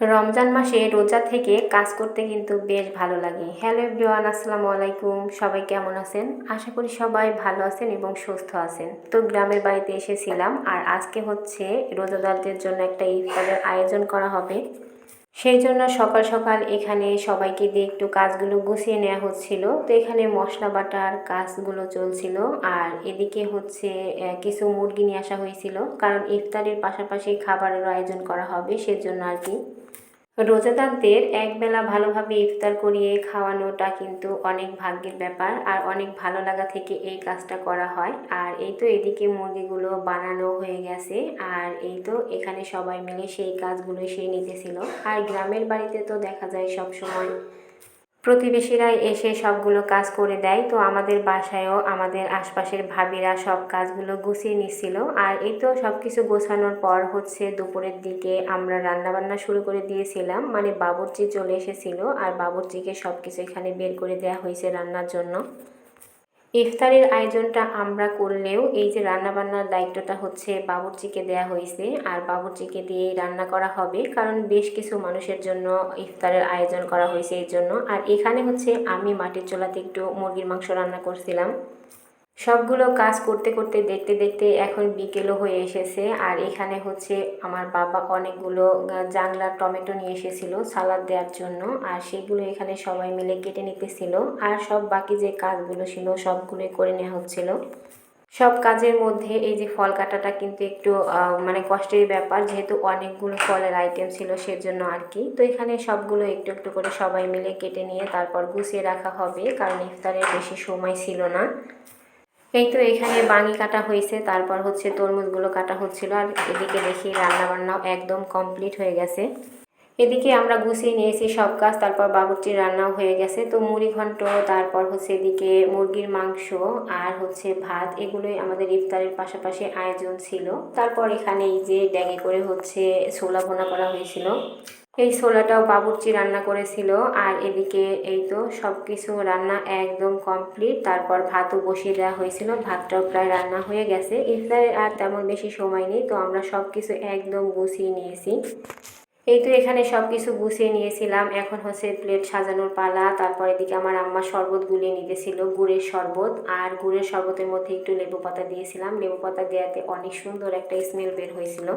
রমজান মাসে রোজা থেকে কাজ করতে কিন্তু বেশ ভালো লাগে। হ্যালো এভরিওয়ান, আসসালামু আলাইকুম। সবাই কেমন আছেন? আশা করি সবাই ভালো আছেন এবং সুস্থ আছেন। তো গ্রামের বাড়িতে এসেছিলাম আর আজকে হচ্ছে রোজাদারদের জন্য একটা ইফতারের আয়োজন করা হবে। সেই জন্য সকাল সকাল এখানে সবাইকে দিয়ে একটু কাজগুলো গুছিয়ে নেওয়া হচ্ছিল। তো এখানে মশলা বাটার কাজগুলো চলছিল আর এদিকে হচ্ছে কিছু মুরগি নিয়ে আসা হয়েছিল। কারণ ইফতারের পাশাপাশি খাবারেরও আয়োজন করা হবে, সেজন্য আর কি। রোজাদারদের একবেলা ভালোভাবে ইফতার করিয়ে খাওয়ানোটা কিন্তু অনেক ভাগ্যের ব্যাপার আর অনেক ভালো লাগা থেকে এই কাজটা করা হয়। আর এই তো এদিকে মুরগিগুলো বানানো হয়ে গেছে আর এই তো এখানে সবাই মিলে সেই কাজগুলো সে নিতেছিল। আর গ্রামের বাড়িতে তো দেখা যায় সব সময় প্রতিবেশীরা এসে সবগুলো কাজ করে দেয়। তো আমাদের বাসায়ও আমাদের আশপাশের ভাবিরা সব কাজগুলো গুছিয়ে নিচ্ছিল আর এই তো সব কিছু গোছানোর পর হচ্ছে দুপুরের দিকে আমরা রান্নাবান্না শুরু করে দিয়েছিলাম। মানে বাবুর্চি চলে এসেছিল। আর বাবুর্চিকে সব কিছু এখানে বের করে দেওয়া হয়েছে রান্নার জন্য। ইফতারের আয়োজনটা আমরা করলেও এই যে রান্নাবান্নার দায়িত্বটা হচ্ছে বাবুর্চিকে দেয়া হয়েছে আর বাবুর্চিকে দিয়েই রান্না করা হবে, কারণ বেশ কিছু মানুষের জন্য ইফতারের আয়োজন করা হয়েছে এই জন্য। আর এখানে হচ্ছে আমি মাটির চোলাতে একটু মুরগির মাংস রান্না করছিলাম। সবগুলো কাজ করতে করতে দেখতে দেখতে এখন বিকেলও হয়ে এসেছে। আর এখানে হচ্ছে আমার বাবা অনেকগুলো জাংলার টমেটো নিয়ে এসেছিল সালাদ দেওয়ার জন্য। আর সেগুলো এখানে সবাই মিলে কেটে নিতেছিল। আর সব বাকি যে কাজগুলো ছিল সবগুলোই করে নেওয়া হচ্ছিল। সব কাজের মধ্যে এই যে ফল কাটাটা কিন্তু একটু মানে কষ্টের ব্যাপার। যেহেতু অনেকগুলো ফলের আইটেম ছিল সেজন্য আর কি। তো এখানে সবগুলো একটু একটু করে সবাই মিলে কেটে নিয়ে তারপর গুছিয়ে রাখা হবে। কারণ ইফতারের বেশি সময় ছিল না। এই তো এখানে বাঙি কাটা হয়েছে, তারপর হচ্ছে তরমুজগুলো কাটা হচ্ছিল, আর এদিকে দেখি রান্না বান্নাও একদম কমপ্লিট হয়ে গেছে। এদিকে আমরা গুছিয়ে নিয়েছি সব কাজ, তারপর বাবুর্চির রান্নাও হয়ে গেছে, তো মুড়ি ঘন্ট, তারপর হচ্ছে এদিকে মুরগির মাংস আর হচ্ছে ভাত, এগুলোই আমাদের ইফতারের পাশাপাশি আয়োজন ছিল। তারপর এখানে এই যে ড্যাগে করে হচ্ছে ছোলা ভোনা করা হয়েছিল। এই ছোলাটাও বাবুর্চি রান্না করেছিল আর এদিকে এই তো সব কিছু রান্না একদম কমপ্লিট। তারপর ভাতও বসিয়ে দেওয়া হয়েছিল। ভাতটাও প্রায় রান্না হয়ে গেছে। ইফতারে আর তেমন বেশি সময় নেই, তো আমরা সব কিছু একদম গুছিয়ে নিয়েছি। এই তো এখানে সব কিছু গুছিয়ে নিয়েছিলাম। এখন হচ্ছে প্লেট সাজানোর পালা, তারপর এদিকে আমার আম্মা শরবত গুলিয়ে নিতেছিল, গুড়ের শরবত। আর গুড়ের শরবতের মধ্যে একটু লেবু পাতা দিয়েছিলাম। লেবু পাতা দেওয়াতে অনেক সুন্দর একটা স্মেল বের হয়েছিল।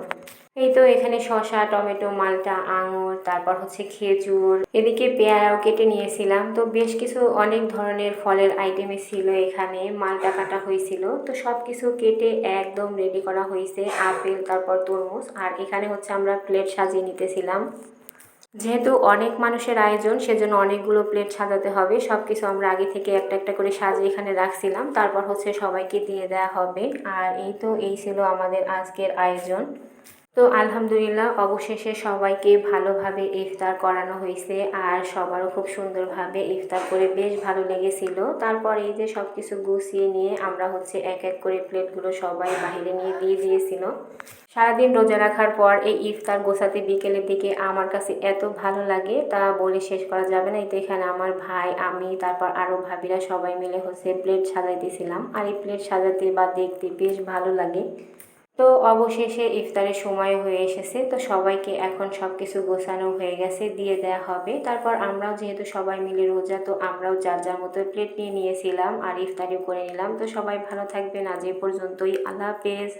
এই তো এখানে শসা, টমেটো, মালটা, আঙুর, তারপর হচ্ছে খেজুর, এদিকে পেয়ারাও কেটে নিয়েছিলাম। তো বেশ কিছু অনেক ধরনের ফলের আইটেমে ছিল এখানে, মালটা কাটা হয়েছিল। তো সব কিছু কেটে একদম রেডি করা হয়েছে, আপেল, তারপর তরমুজ। আর এখানে হচ্ছে আমরা প্লেট সাজিয়ে নিতেছিলাম যেহেতু অনেক মানুষের আয়োজন, সেজন্য অনেকগুলো প্লেট সাজাতে হবে। সব কিছু আমরা আগে থেকে একটা একটা করে সাজিয়ে এখানে রাখছিলাম। তারপর হচ্ছে সবাইকে দিয়ে দেওয়া হবে। আর এই তো, এই ছিল আমাদের আজকের আয়োজন। তো আলহামদুলিল্লাহ, অবশেষে সবাইকে ভালোভাবে ইফতার করানো হয়েছে আর সবারও খুব সুন্দরভাবে ইফতার করে বেশ ভালো লেগেছিল। তারপর এই যে সব কিছু গুছিয়ে নিয়ে আমরা হচ্ছে এক এক করে প্লেটগুলো সবাই বাইরে নিয়ে দিয়ে দিয়েছিল। সারাদিন রোজা রাখার পর এই ইফতার গোছাতে বিকেলের দিকে আমার কাছে এত ভালো লাগে, তা বলে শেষ করা যাবে না। এই তো এখানে আমার ভাই, আমি, তারপর আরও ভাবিরা সবাই মিলে হচ্ছে প্লেট সাজাইতেছিলাম। আর এই প্লেট সাজাতে বা দেখতে বেশ ভালো লাগে। তো অবশেষে ইফতারের সময় হয়ে এসেছে, তো সবাইকে এখন সব কিছু গোছানো হয়ে গেছে, দিয়ে দেওয়া হবে। তারপর আমরাও যেহেতু সবাই মিলে রোজা, তো আমরাও যার যার মতো প্লেট নিয়ে নিয়েছিলাম আর ইফতারিও করে নিলাম। তো সবাই ভালো থাকবেন, আজ এ পর্যন্তই। আল্লাহ হাফেজ।